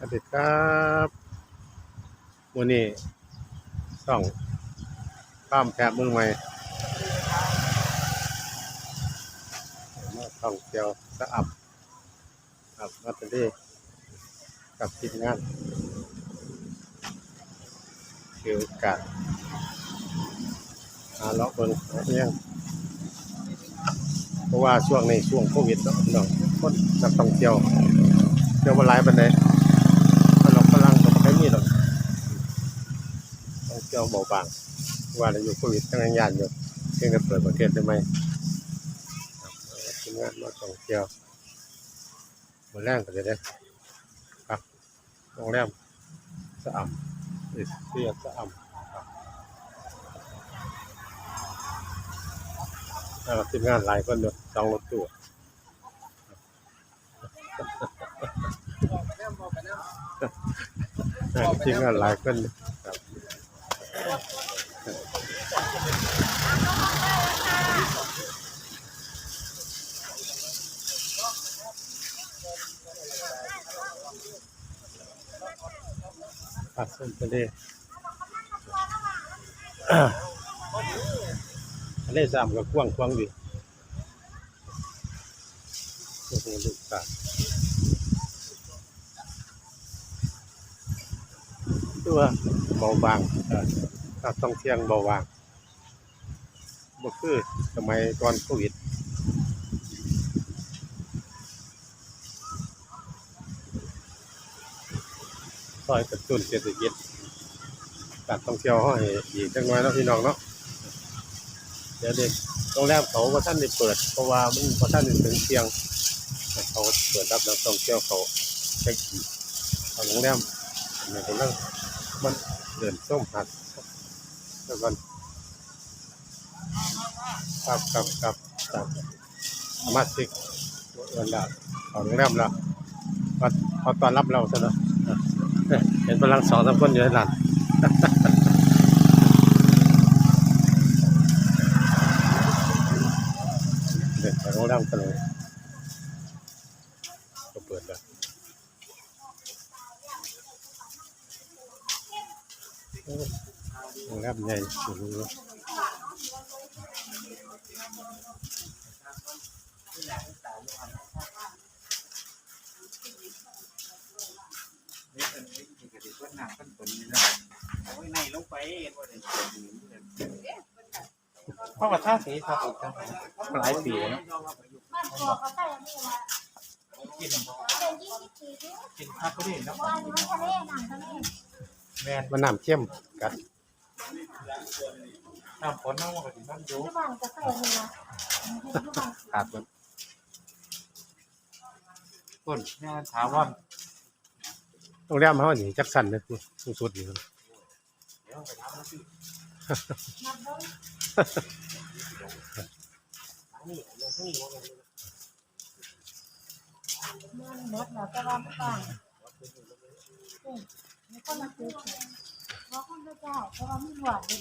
สวัสดีครับวันนี้ต้องข้ามแพบเมืองใหม่มาท่องเที่ยวสะอับครับมาตที่กับทีมงานเกี่ยวกับหาเลาะเบิ่งเอียเพราะว่าช่วงในช่วงโควิดเนาะพี่น้องคนนักท่องเที่ยวเที่ยวมาหลายปันได ฝรั่งฝรั่งก็ไม่มีหรอกต้อง เที่ยวเบาบาง ว่าเราอยู่โควิดทั้งยานอยู่เพียงแต่เปิดประเทศได้ไหมครับเอาทีมงานมาท่องเที่ยวมาแรงก็จะได้ครับโรงแรมสะอ่ำเอสเซียสะอ่ำครับแล้วก็ทีมงานหลายคนเดียวสองรถตู้อ่าจริงๆหลายคน ปักส้นทะเลทะเลสามก็กว้างกว้างดีโอ้โหลูกตาตัวเบาบางเอ่อถ้าต้องเที่ยงเบาบางบ่คือสมัยก่อนโควิด ซอยกระตุ้นเศรษฐกิจการท่องเที่ยวห้อยอีกจังน้อยเนาะพี่น้องเนาะเดี๋ยวเด็กโรงแรมเขาก็ท่านได้เปิด เพราะว่ามันพอท่านถึงเที่ยง เขาเปิดรับนักท่องเที่ยวเขาเช็คอินเอาโรงแรมในกำลังมันเดินส้มหัดแล้วกันครับครับครับครับมาชิกเอินละของโรงแรมละว่าเขาต้อนรับเราซะนะ เห็นพลังสองสามคนอยู่ในร้านเด็กของโรงแรมกันเลยก็เปิดแล้วโรงแรมใหญ่สุดเลยนี่ เป็นวิธีการที่ว่าน้ำขั้นต้นนี่นะโอ้ยในลงไปว่าได้เพราะว่าท่าสีครับอีกครับหลายปีแล้วบ้านครัวเขาใส่อันนี้ละกินเป็นยี่สิบปีที่กินพักก็ได้เนาะวันนี้ทะเลหนังทะเลแม่นมันน้ำเข้มกัดน้ำฝนน้ำมันก็สิน้ำดูที่บ้านจะใส่อันนี้ละที่บ้านขาดมันก้นแม่ถามว่า โรงแรมเขาหนีจักสันเลยสูงสุดอยู่เดี๋ยวไปถามว่าสินับด้วยมันหมดแล้วแต่ว่าไม่ต่างนี่ก็มาซื้อเพราะคนเจ้าเพราะว่าไม่หวานเลย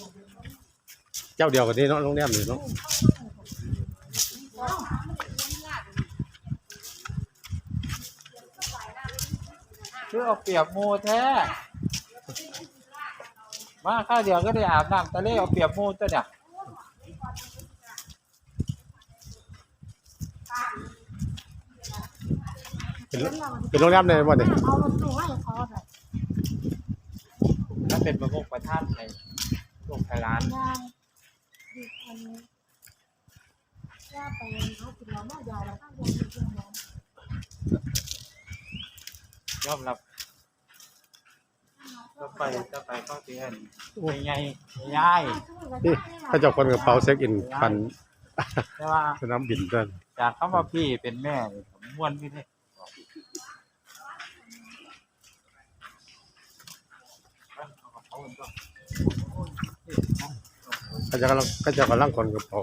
เจ้าเดียวกันนี่เนาะโรงแรมนี่เนาะ คือเอาเปรียบหมูแท้ มาข้าวเดียวก็ได้อาบน้ำทะเลเอาเปรียบหมูตัวเนี่ยเป็นเป็นโรงแรมในวันนี้เอามันตัวให้เขาแบบถ้าเป็นประมงประท่านในโรงไทยร้านย่างดิอันนี้ย่าไปเขากินแล้วน่ายาวแล้วข้าวยาวจริงๆนะ ยอมรับก็ไปก็ไปเข้าเตียนไปไงย่ายนี่ถ้าเจ้าคนกระเป๋าเช็คอินปันแต่ว่าสนามบินเดินจากคำว่าพี่เป็นแม่นี่ผมม้วนพี่นี่เขาจะกำลังเขาจะกำลังคนกระเป๋า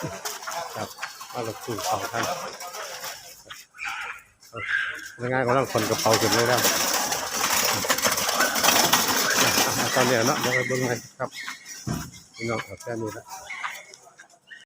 ครับ มาลงทุนสองท่านง่ายก็ต้องคนกระเป๋าขึ้นเลยแล้วตอนนี้เนาะเดี๋ยวไปเบิ้งให้ครับพี่น้องเอแค่นี้ละ